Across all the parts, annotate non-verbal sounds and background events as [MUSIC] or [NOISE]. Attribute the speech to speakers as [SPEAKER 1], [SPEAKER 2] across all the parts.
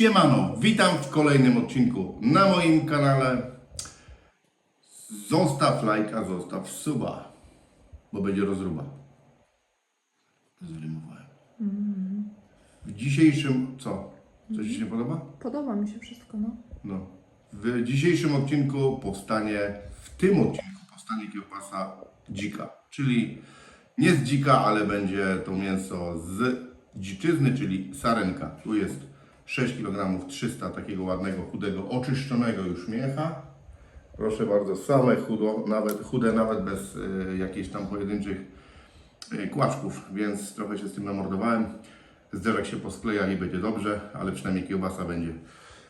[SPEAKER 1] Siemano, witam w kolejnym odcinku na moim kanale. Zostaw lajka, zostaw suba, bo będzie rozruba. Zrymowałem. W dzisiejszym, co? Coś Ci się podoba?
[SPEAKER 2] Podoba mi się wszystko, no.
[SPEAKER 1] No. W dzisiejszym odcinku powstanie, w tym odcinku powstanie kiełbasa dzika, czyli nie z dzika, ale będzie to mięso z dziczyzny, czyli sarenka. Tu jest 6 kg 300 takiego ładnego, chudego, oczyszczonego już mięcha. Proszę bardzo, same chudo, nawet, chude, nawet bez y, jakichś tam pojedynczych y, kłaczków, więc trochę się z tym namordowałem. Zderzak się poskleja i będzie dobrze, ale przynajmniej kiełbasa będzie.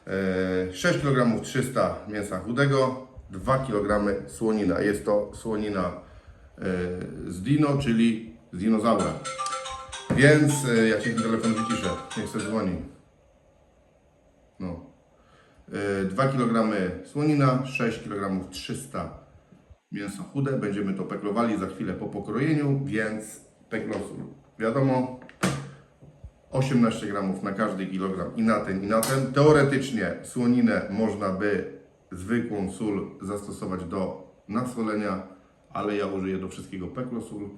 [SPEAKER 1] E, 6 kg 300 mięsa chudego, 2 kg słonina. Jest to słonina e, z dino, czyli z dinozaura. Więc e, ja ci ten telefon wyciszę, niech sobie dzwoni. No. E, 2 kg słonina, 6 kg 300 mięso chude. Będziemy to peklowali za chwilę po pokrojeniu, więc peklosul. Wiadomo, 18 gramów na każdy kilogram i na ten i na ten. Teoretycznie słoninę można by zwykłą sól zastosować do nasolenia, ale ja użyję do wszystkiego peklosul.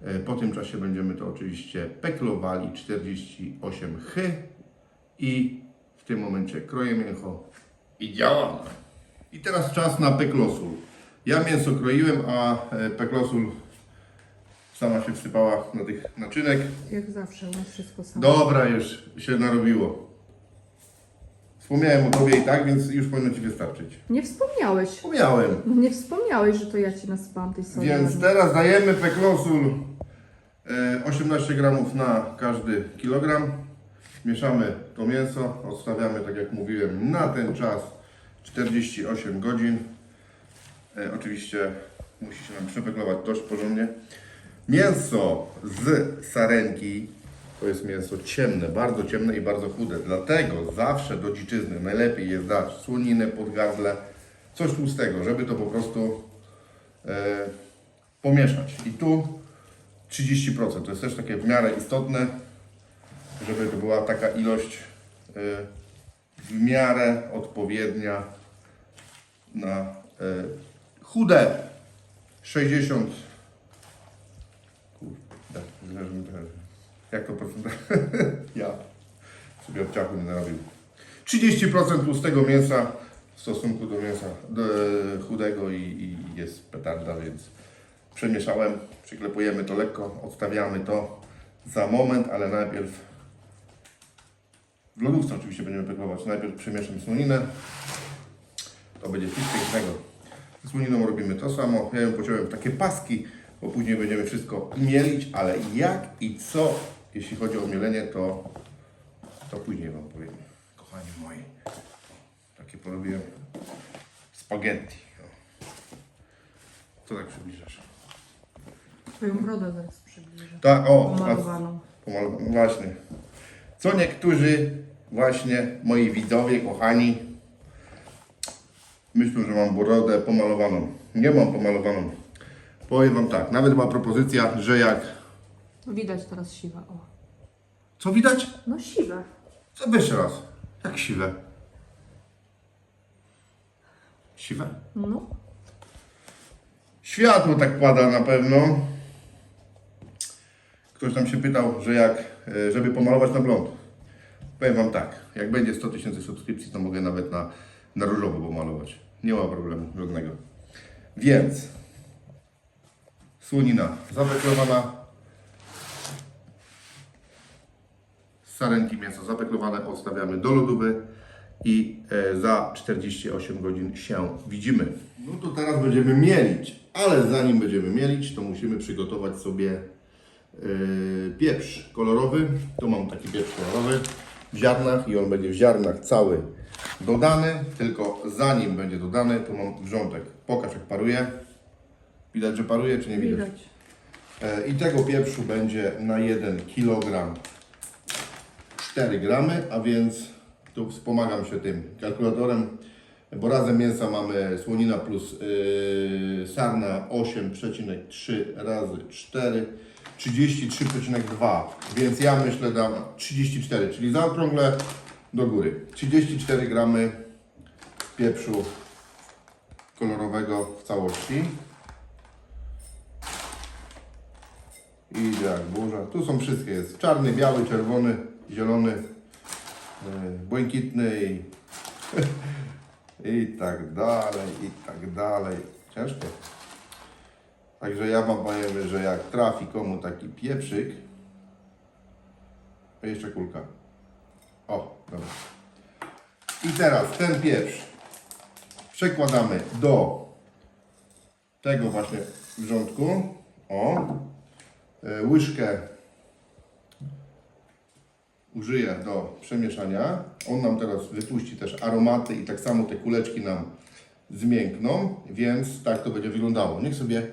[SPEAKER 1] E, Po tym czasie będziemy to oczywiście peklowali 48 chy i w tym momencie kroję mięcho i działamy. I teraz czas na peklosul. Ja mięso kroiłem, a e, peklosul sama się wsypała na tych naczynek.
[SPEAKER 2] Jak zawsze, nas wszystko samo.
[SPEAKER 1] Dobra, już się narobiło. Wspomniałem o tobie i tak, więc już powinno ci wystarczyć.
[SPEAKER 2] Nie wspomniałeś.
[SPEAKER 1] Wspomniałem.
[SPEAKER 2] No nie wspomniałeś, że to ja ci naspałam tej soli.
[SPEAKER 1] Więc teraz dajemy peklosul e, 18 gramów na każdy kilogram. Mieszamy to mięso, odstawiamy, tak jak mówiłem, na ten czas 48 godzin. E, oczywiście musi się nam przepeklować dość porządnie. Mięso z sarenki to jest mięso ciemne, bardzo ciemne i bardzo chude. Dlatego zawsze do dziczyzny najlepiej jest dać słoninę, podgardle, coś tłustego, żeby to po prostu e, pomieszać. I tu 30%. To jest też takie w miarę istotne, żeby to była taka ilość e, w miarę odpowiednia na e, chude 60 Kurde, jak to procent [LAUGHS] ja sobie obciachu nie narobił. 30% tłustego mięsa w stosunku do mięsa do, chudego i, i jest petarda, więc przemieszałem, przyklepujemy to lekko, odstawiamy to za moment, ale najpierw w lodówce oczywiście będziemy peklować. Najpierw przemieszam słoninę, to będzie coś pięknego. Z słoniną robimy to samo, ja ją pociąłem w takie paski, bo później będziemy wszystko mielić, ale jak i co, jeśli chodzi o mielenie, to, to później Wam powiem, kochani moi. Takie porobiłem spaghetti. Co tak przybliżasz?
[SPEAKER 2] Twoją brodę zaraz przybliżę.
[SPEAKER 1] Tak, o,
[SPEAKER 2] Pomalowaną.
[SPEAKER 1] Pomal- właśnie. Co niektórzy, właśnie moi widzowie, kochani, myślą, że mam brodę pomalowaną. Nie mam pomalowaną. Powiem Wam tak, nawet była propozycja, że jak...
[SPEAKER 2] Widać teraz siwe. O.
[SPEAKER 1] Co widać?
[SPEAKER 2] No siwe.
[SPEAKER 1] Co jeszcze raz? Jak siwe? Siwe?
[SPEAKER 2] No.
[SPEAKER 1] Światło tak pada na pewno. Ktoś tam się pytał, że jak, e, żeby pomalować na blond. Powiem Wam tak, jak będzie 100 tysięcy subskrypcji, to mogę nawet na, na różowo pomalować. Nie ma problemu żadnego. Więc słonina zapeklowana. Sarenki mięso zapeklowane odstawiamy do lodówy i e, za 48 godzin się widzimy. No to teraz będziemy mielić, ale zanim będziemy mielić, to musimy przygotować sobie e, pieprz kolorowy. Tu mam taki pieprz kolorowy w ziarnach i on będzie w ziarnach cały dodany, tylko zanim będzie dodany, to mam wrzątek. Pokaż jak paruje. Widać, że paruje, czy nie widać?
[SPEAKER 2] Widać.
[SPEAKER 1] E, I tego pieprzu będzie na 1 kg 4 gramy, a więc tu wspomagam się tym kalkulatorem, bo razem mięsa mamy słonina plus yy, sarna 8,3 razy 4, 33,2, więc ja myślę dam 34, czyli zaokrągle do góry. 34 gramy pieprzu kolorowego w całości. Idzie jak burza. Tu są wszystkie. Jest czarny, biały, czerwony, zielony, yy, błękitny i, [LAUGHS] i tak dalej, i tak dalej. Ciężko. Także ja wam powiem, że jak trafi komu taki pieprzyk, to jeszcze kulka. O, dobra. I teraz ten pieprz przekładamy do tego właśnie wrzątku. O, e, łyżkę użyję do przemieszania. On nam teraz wypuści też aromaty i tak samo te kuleczki nam zmiękną, więc tak to będzie wyglądało. Niech sobie,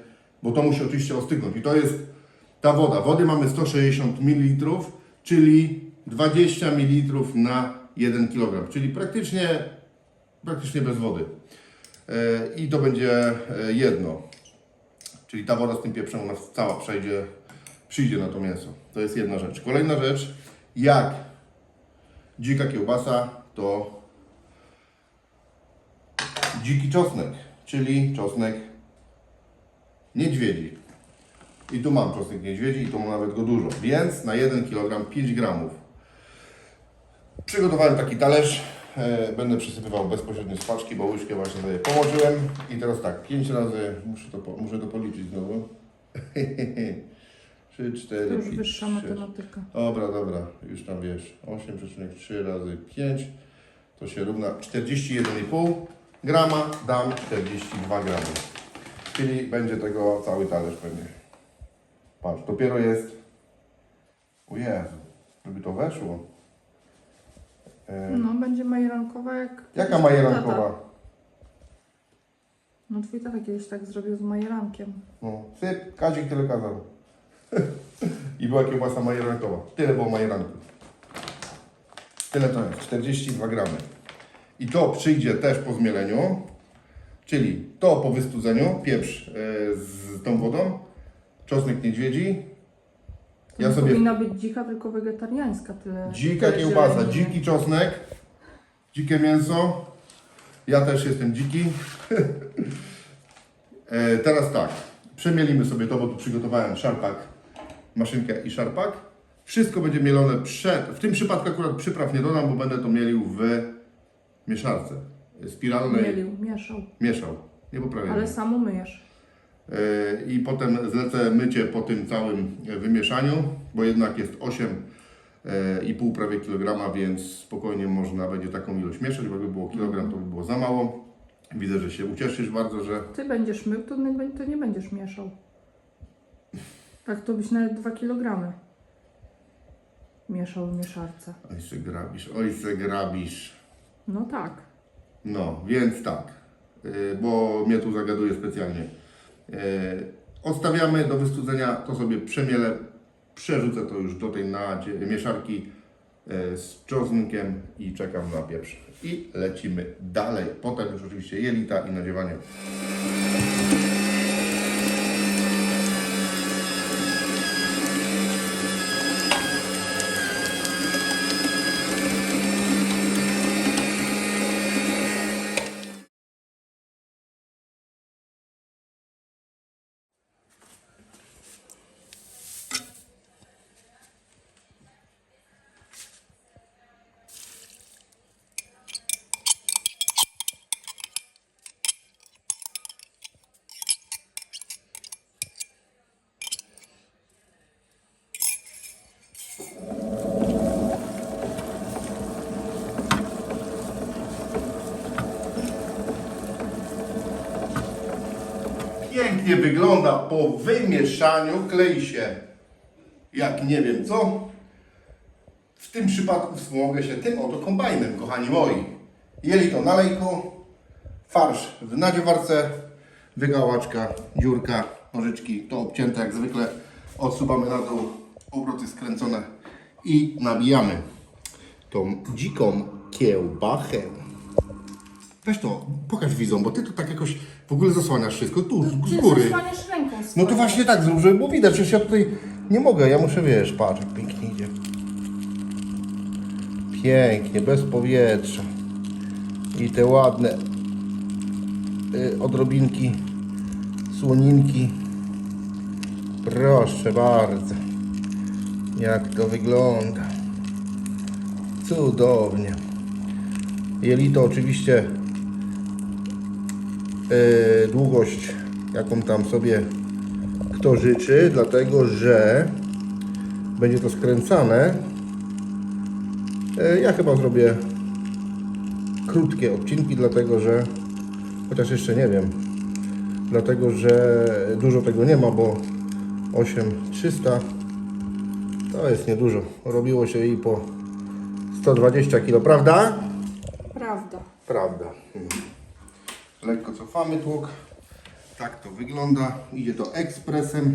[SPEAKER 1] bo to musi oczywiście ostygnąć. I to jest ta woda. Wody mamy 160 ml, czyli 20 ml na 1 kg, czyli praktycznie, praktycznie bez wody. E, I to będzie e, jedno. Czyli ta woda z tym pieprzem u nas cała przejdzie, przyjdzie na to mięso. To jest jedna rzecz. Kolejna rzecz, jak dzika kiełbasa, to dziki czosnek, czyli czosnek niedźwiedzi. I tu mam czosnek niedźwiedzi i tu mam nawet go dużo, więc na 1 kg 5 gramów. Przygotowałem taki talerz, e, będę przesypywał bezpośrednio z paczki, bo łyżkę właśnie sobie położyłem. I teraz tak, 5 razy, muszę to, po- muszę to policzyć znowu. [LAUGHS] 3, 4,
[SPEAKER 2] To już
[SPEAKER 1] 5,
[SPEAKER 2] wyższa
[SPEAKER 1] 6,
[SPEAKER 2] matematyka.
[SPEAKER 1] Dobra, dobra, już tam wiesz. 8,3 razy 5 to się równa 41,5 grama, dam 42 gramy. Czyli będzie tego cały talerz pewnie. Patrz, dopiero jest. O Jezu, żeby to weszło. E,
[SPEAKER 2] No, będzie majerankowa jak...
[SPEAKER 1] jaka majerankowa?
[SPEAKER 2] No twój tata kiedyś tak zrobił z majerankiem.
[SPEAKER 1] No, syp, Kazik tyle kazał. [LAUGHS] I była kiełbasa majerankowa. Tyle było majeranków. Tyle to jest, 42 gramy. I to przyjdzie też po zmieleniu, czyli to po wystudzeniu, pieprz e, z tą wodą, czosnek niedźwiedzi,
[SPEAKER 2] To
[SPEAKER 1] Ja sobie-
[SPEAKER 2] powinna być dzika, tylko wegetariańska. Tyle,
[SPEAKER 1] dzika
[SPEAKER 2] tyle
[SPEAKER 1] kiełbasa,
[SPEAKER 2] zieleni.
[SPEAKER 1] dziki czosnek, dzikie mięso. Ja też jestem dziki. [LAUGHS] e, teraz tak, przemielimy sobie to, bo tu przygotowałem szarpak, maszynkę i szarpak. Wszystko będzie mielone przed, w tym przypadku akurat przypraw nie dodam, bo będę to mielił w mieszarce spiralnej.
[SPEAKER 2] Mielił, mieszał.
[SPEAKER 1] Mieszał, nie poprawiam.
[SPEAKER 2] Ale samo myjesz.
[SPEAKER 1] E, I potem zlecę mycie po tym całym e, wymieszaniu, bo jednak jest 8,5 prawie kilograma, więc spokojnie można będzie taką ilość mieszać, bo jakby było kilogram, to by było za mało. Widzę, że się ucieszysz bardzo, że
[SPEAKER 2] Ty będziesz mył, to nie, to nie będziesz mieszał. Tak to byś nawet 2 kg mieszał w mieszarce.
[SPEAKER 1] oj se grabisz, oj se grabisz.
[SPEAKER 2] No tak.
[SPEAKER 1] No, więc tak, bo mnie tu zagaduje specjalnie. Y, Odstawiamy do wystudzenia, to sobie przemielę, przerzucę to już do tej nadzie- mieszarki y, z czosnkiem i czekam na pieprz. I lecimy dalej. Potem już oczywiście jelita i nadziewanie. Pięknie wygląda po wymieszaniu, klei się jak nie wiem co. W tym przypadku wspomogę się tym oto kombajnem, kochani moi. Jelito na lejku, farsz w nadziewarce, wygałaczka, dziurka, nożyczki, to obcięte jak zwykle. Odsuwamy na dół, obroty skręcone i nabijamy tą dziką kiełbachę. Weź to, pokaż widzom, bo ty to tak jakoś w ogóle zasłaniasz wszystko tu, z,
[SPEAKER 2] Ty
[SPEAKER 1] góry.
[SPEAKER 2] zasłaniasz ręką
[SPEAKER 1] No
[SPEAKER 2] swoją.
[SPEAKER 1] to właśnie tak zrób, żeby było widać, przecież ja tutaj nie mogę, ja muszę, wiesz, patrz, jak pięknie idzie. Pięknie, bez powietrza. I te ładne y, odrobinki słoninki. Proszę bardzo. Jak to wygląda. Cudownie. Jelito oczywiście długość jaką tam sobie kto życzy, dlatego że będzie to skręcane. Y, ja chyba zrobię krótkie odcinki, dlatego że chociaż jeszcze nie wiem, dlatego że dużo tego nie ma, bo 8300 to jest niedużo. Robiło się i po 120 kg, prawda?
[SPEAKER 2] Prawda.
[SPEAKER 1] Prawda. Lekko cofamy tłok. Tak to wygląda. Idzie to ekspresem.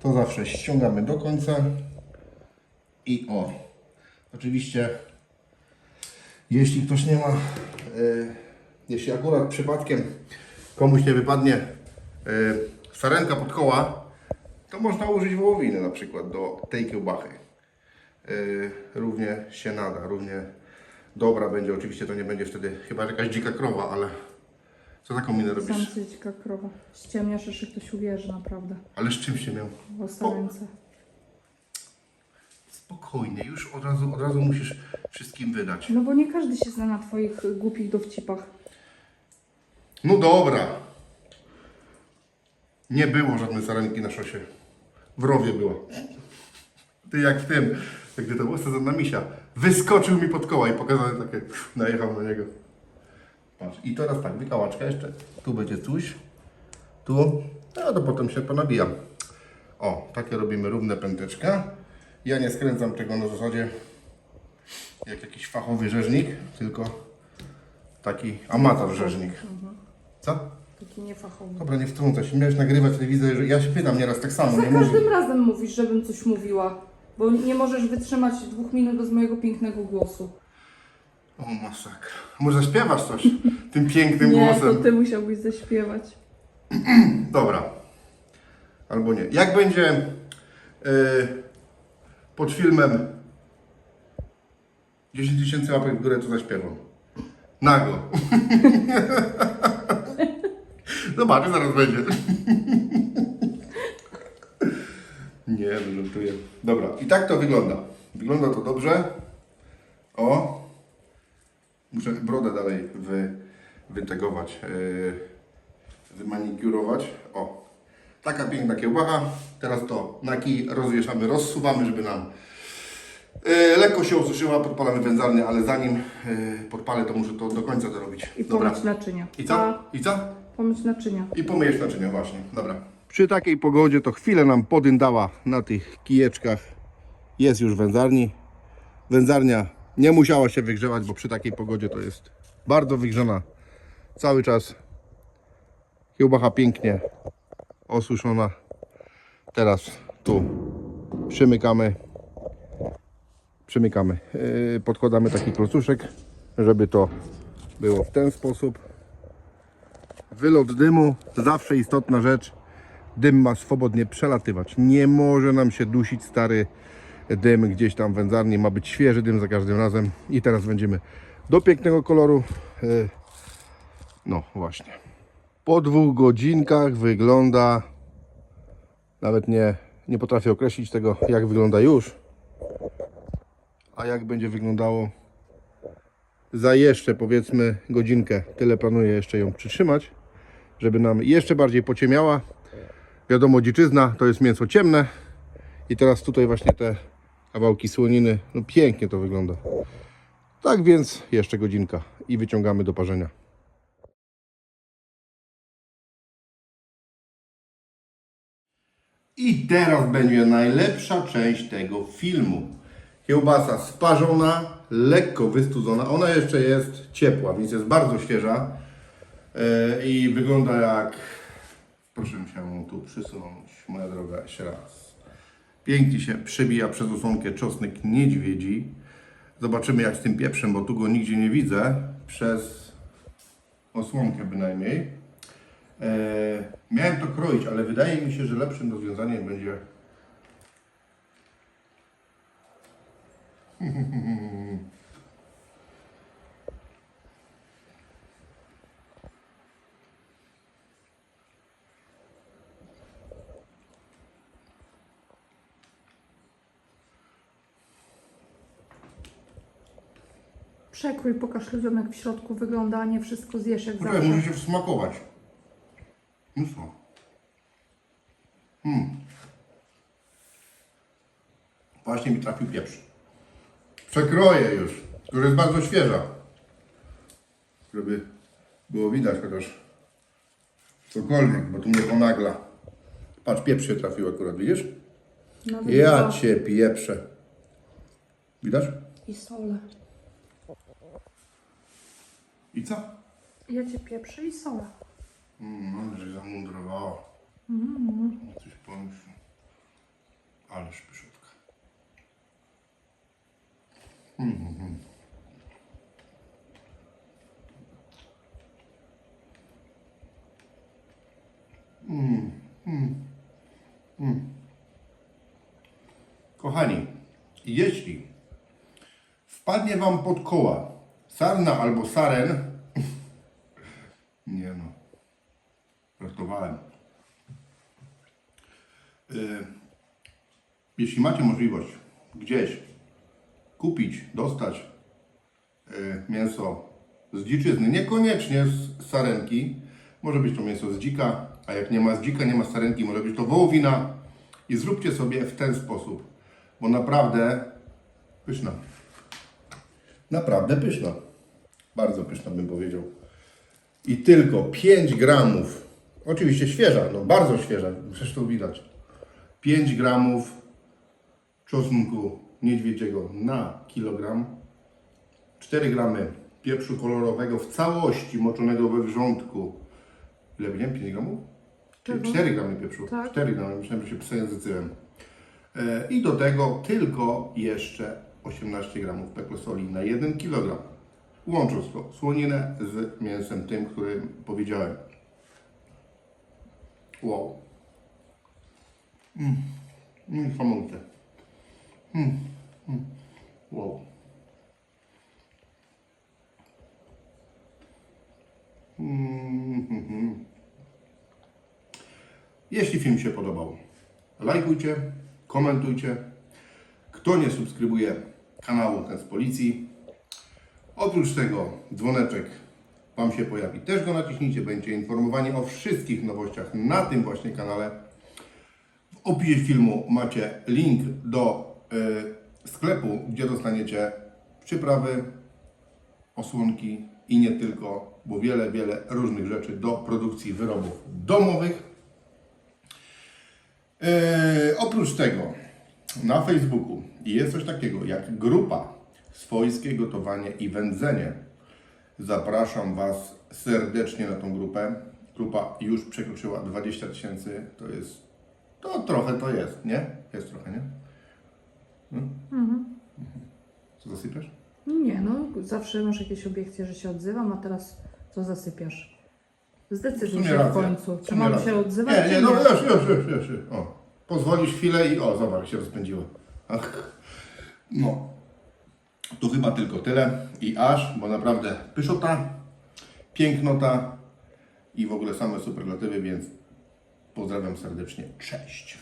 [SPEAKER 1] To zawsze ściągamy do końca. I o. Oczywiście, jeśli ktoś nie ma, e, jeśli akurat przypadkiem komuś nie wypadnie e, sarenka pod koła, to można użyć wołowiny na przykład do tej kiełbachy. E, równie się nada, równie dobra będzie. Oczywiście to nie będzie wtedy chyba jakaś dzika krowa, ale co taką minę robisz?
[SPEAKER 2] Sam dzika krowa. Ściemniasz, jeszcze ktoś uwierzy, naprawdę.
[SPEAKER 1] Ale z czym się miał?
[SPEAKER 2] W osterence.
[SPEAKER 1] Spokojnie, już od razu, od razu musisz wszystkim wydać.
[SPEAKER 2] No bo nie każdy się zna na twoich głupich dowcipach.
[SPEAKER 1] No dobra. Nie było żadnej sarenki na szosie. W rowie była. Ty jak w tym, jak gdy to było sezon na misia. Wyskoczył mi pod koła i pokazał takie, [LAUGHS] najechał na niego. Patrz. I teraz tak, wykałaczka jeszcze. Tu będzie coś. Tu. A to potem się ponabijam. O, takie robimy równe pęteczka. Ja nie skręcam tego na zasadzie jak jakiś fachowy rzeźnik, tylko taki amator rzeźnik. Co?
[SPEAKER 2] Taki niefachowy.
[SPEAKER 1] Dobra, nie wtrącaj się. Miałeś nagrywać telewizję, że ja się pytam nieraz tak samo,
[SPEAKER 2] Za
[SPEAKER 1] nie mówię.
[SPEAKER 2] każdym razem mówisz, żebym coś mówiła. Bo nie możesz wytrzymać dwóch minut bez mojego pięknego głosu.
[SPEAKER 1] O masakra. Może zaśpiewasz coś [LAUGHS] tym pięknym
[SPEAKER 2] Nie,
[SPEAKER 1] głosem?
[SPEAKER 2] to ty musiałbyś zaśpiewać. [CLEARS THROAT]
[SPEAKER 1] Dobra. Albo nie. Jak będzie yy, pod filmem 10 tysięcy łapek w górę, to zaśpiewam. Nago. [LAUGHS] Zobaczę, zaraz będzie. [LAUGHS] nie, no żartuję. Dobra, i tak to wygląda. Wygląda to dobrze. O. Muszę brodę dalej wy, wytegować. Yy, wymanikurować. O, taka piękna kiełbacha. Teraz to na kij rozwieszamy, rozsuwamy, żeby nam e, lekko się osuszyła. Podpalamy wędzarnię, ale zanim e, podpalę, to muszę to do końca dorobić.
[SPEAKER 2] I pomyć naczynia.
[SPEAKER 1] I co? I co?
[SPEAKER 2] Pomyć naczynia.
[SPEAKER 1] I pomyjesz naczynia, właśnie. Dobra. Przy takiej pogodzie to chwilę nam podyndała na tych kijeczkach. Jest już wędzarni. Wędzarnia nie musiała się wygrzewać, bo przy takiej pogodzie to jest bardzo wygrzana cały czas. Kiełbacha pięknie osuszona. Teraz tu przymykamy. Przymykamy. Yy, Podkładamy taki klocuszek, żeby to było w ten sposób. Wylot dymu, zawsze istotna rzecz. Dym ma swobodnie przelatywać. Nie może nam się dusić stary dym gdzieś tam wędzarni. Ma być świeży dym za każdym razem. I teraz będziemy do pięknego koloru. Yy, No właśnie. Po dwóch godzinkach wygląda. Nawet nie, nie potrafię określić tego, jak wygląda już. A jak będzie wyglądało za jeszcze powiedzmy godzinkę. Tyle planuję jeszcze ją przytrzymać, żeby nam jeszcze bardziej pociemiała. Wiadomo, dziczyzna to jest mięso ciemne. I teraz tutaj właśnie te kawałki słoniny. No pięknie to wygląda. Tak więc jeszcze godzinka i wyciągamy do parzenia. I teraz będzie najlepsza część tego filmu. Kiełbasa sparzona, lekko wystudzona. Ona jeszcze jest ciepła, więc jest bardzo świeża. E, I wygląda jak... Proszę się tu przysunąć, moja droga, jeszcze raz. Pięknie się przebija przez osłonkę czosnek niedźwiedzi. Zobaczymy jak z tym pieprzem, bo tu go nigdzie nie widzę. Przez osłonkę bynajmniej. E, miałem to kroić, ale wydaje mi się, że lepszym rozwiązaniem będzie [LAUGHS]
[SPEAKER 2] Przekrój, pokaż ludziom jak w środku wygląda, a nie wszystko zjesz jak
[SPEAKER 1] Poczekaj,
[SPEAKER 2] zawsze.
[SPEAKER 1] się wsmakować. No co? Hmm. Właśnie mi trafił pieprz. Przekroję już, która jest bardzo świeża. Żeby było widać chociaż cokolwiek, bo tu mnie ponagla. Patrz, pieprz się trafił akurat, widzisz?
[SPEAKER 2] Nawet
[SPEAKER 1] Ja
[SPEAKER 2] dwa.
[SPEAKER 1] cię pieprzę. Widać?
[SPEAKER 2] I sole.
[SPEAKER 1] I co?
[SPEAKER 2] Ja cię pieprzę i sole.
[SPEAKER 1] Mm, no, że zamundrowała.
[SPEAKER 2] Mm.
[SPEAKER 1] Coś pomyśl. Ależ pyszotka. Mhm. Mm, mm, mm. Kochani, jeśli wpadnie Wam pod koła sarna albo saren, [LAUGHS] nie no, żartowałem. Y, Jeśli macie możliwość gdzieś kupić, dostać y, mięso z dziczyzny, niekoniecznie z sarenki, może być to mięso z dzika, a jak nie ma z dzika, nie ma sarenki, może być to wołowina i zróbcie sobie w ten sposób, bo naprawdę pyszna. Naprawdę pyszna. Bardzo pyszna bym powiedział. I tylko 5 gramów, oczywiście świeża, no bardzo świeża, to widać. 5 gramów czosnku niedźwiedziego na kilogram, 4 gramy pieprzu kolorowego w całości moczonego we wrzątku. Ile powiedziałem? 5 gramów?
[SPEAKER 2] Czego?
[SPEAKER 1] 4 gramy pieprzu.
[SPEAKER 2] Tak.
[SPEAKER 1] 4 gramy, myślałem, że się przejęzycyłem. E, I do tego tylko jeszcze 18 gramów peklosoli na 1 kg. Łącząc to słoninę z mięsem tym, którym powiedziałem. Wow. Mm. Niesamowite. Mm. Mm. Wow. Mm. Jeśli film się podobał, lajkujcie, komentujcie. Kto nie subskrybuje kanału Ten z Policji, oprócz tego dzwoneczek Wam się pojawi. Też go naciśnijcie, będziecie informowani o wszystkich nowościach na tym właśnie kanale. W opisie filmu macie link do y, sklepu, gdzie dostaniecie przyprawy, osłonki i nie tylko, bo wiele, wiele różnych rzeczy do produkcji wyrobów domowych. E, oprócz tego na Facebooku jest coś takiego jak grupa Swojskie Gotowanie i Wędzenie. Zapraszam Was serdecznie na tą grupę. Grupa już przekroczyła 20 tysięcy. To jest, to trochę to jest, nie? Jest trochę, nie?
[SPEAKER 2] Mhm.
[SPEAKER 1] Co zasypiasz?
[SPEAKER 2] Nie, no zawsze masz jakieś obiekcje, że się odzywam, a teraz co zasypiasz? Zdecyduj się w końcu. Czy mam
[SPEAKER 1] racja.
[SPEAKER 2] się odzywać?
[SPEAKER 1] Nie, nie, no już, już, już, już, już. O, pozwolisz chwilę i o, zobacz, się rozpędziło. Ach, no. To chyba tylko tyle i aż, bo naprawdę pyszota, pięknota i w ogóle same superlatywy, więc pozdrawiam serdecznie. Cześć.